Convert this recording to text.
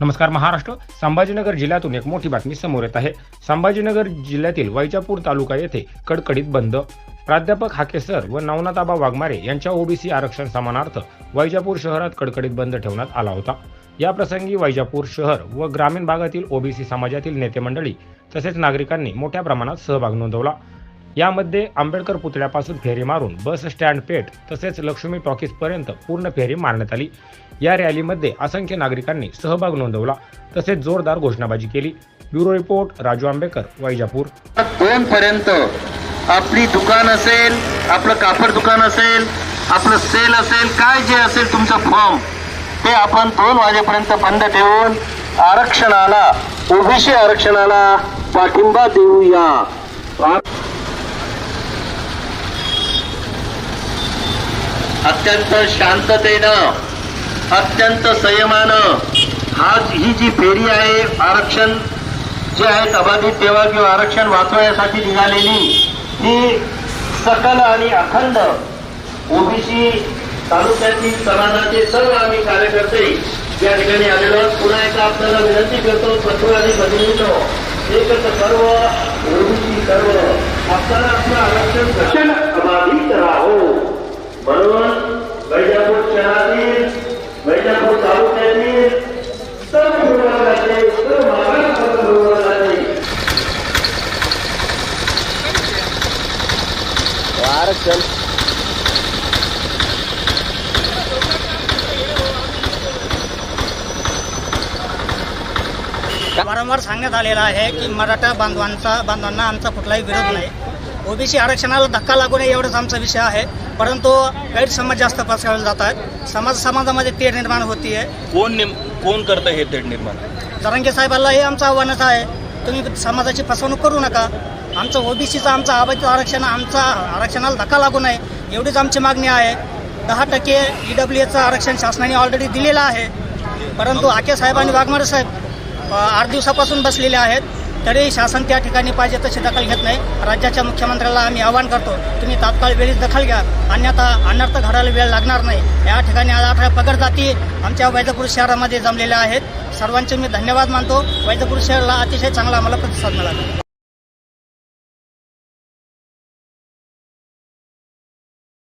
नमस्कार महाराष्ट्र. संभाजीनगर जिल्ह्यातून एक मोठी बातमी समोर येत आहे. संभाजीनगर जिल्ह्यातील वैजापूर तालुका येथे कडकडीत बंद. प्राध्यापक हाकेसर व नवनाथाबा वाघमारे यांच्या ओबीसी आरक्षण समानार्थ वैजापूर शहरात कडकडीत बंद ठेवण्यात आला होता. या प्रसंगी वैजापूर शहर व ग्रामीण भागातील ओबीसी समाजातील नेते मंडळी तसेच नागरिकांनी मोठ्या प्रमाणात सहभाग नोंदवला. यामध्ये आंबेडकर पुतळ्यापासून फेरी मारून बस स्टँड पेठ तसेच लक्ष्मी टॉकीजपर्यंत पूर्ण फेरी मारण्यात आली. या रॅलीमध्ये असंख्य नागरिकांनी सहभाग नोंदवला तसेच जोरदार घोषणाबाजी केली. Bureau report Raju Ambekar Vaijapur. दोन पर्यंत आपली दुकान असेल आपलं कापड दुकान असेल आपलं सेल असेल काय जे असेल तुमचं फॉर्म ते आपण दोन वाजेपर्यंत बंद ठेवून आरक्षणाला ओबीसी आरक्षणाला पाठिंबा देऊया. अत्यंत शांततेनं अत्यंत संयमानं हा ही जी फेरी आहे आरक्षण जे आहेत अबाधित सेवा किंवा आरक्षण वाचवण्यासाठी निघालेली ही सकल आणि अखंड ओबीसी तालुक्यातील समाजाचे सर्व आम्ही कार्यकर्ते या ठिकाणी आलेलो पुन्हा एकदा आपल्याला विनंती करतो पत्र आणि बदलीनो एकच सर्व ओबीसी सर्व आपल्याला आपलं आरक्षण अबाधित राहो. म्हणून वैजापूर शहरातील वैजापूर तालुक्यातील सर्व विभागाचे सर्व महाराष्ट्र विभागाचे आरक्षण वारंवार सांगण्यात आलेलं आहे की मराठा बांधवांचा बांधवांना आमचा कुठलाही विरोध नाही. ओबीसी आरक्षणाला धक्का लागू नये एवढाच आमचा विषय आहे. परंतु गैरसमज जास्त पसरवले जात आहेत. समाज समाजामध्ये तेढ निर्माण होतीये. कोण नेम कोण करतं हे तेढ निर्माण? जरांगे साहेबांना हे आमचं आव्हानच आहे. तुम्ही समाजाची फसवणूक करू नका. आमचं ओबीसीचं आमचं अवैध आरक्षण आमचा आरक्षणाला धक्का लागू नये एवढीच आमची मागणी आहे. दहा टक्के ई डब्ल्यू एचं आरक्षण शासनाने ऑलरेडी दिलेलं आहे. परंतु आके साहेब आणि वाघमारे साहेब आठ दिवसापासून बसलेले आहेत. तरी शासन त्या ठिकाणी पाहिजे तशी दखल घेत नाही. राज्याच्या मुख्यमंत्र्याला आम्ही आवाहन करतो तुम्ही तात्काळ वेळीच दखल घ्या. अन्यथा अनर्थ घडायला वेळ लागणार नाही. या ठिकाणी आज अठरा पगड जाती आमच्या वैजापूर शहरामध्ये जमलेल्या आहेत. सर्वांचे मी धन्यवाद मानतो. वैजापूर शहराला अतिशय चांगला आम्हाला प्रतिसाद मिळाला.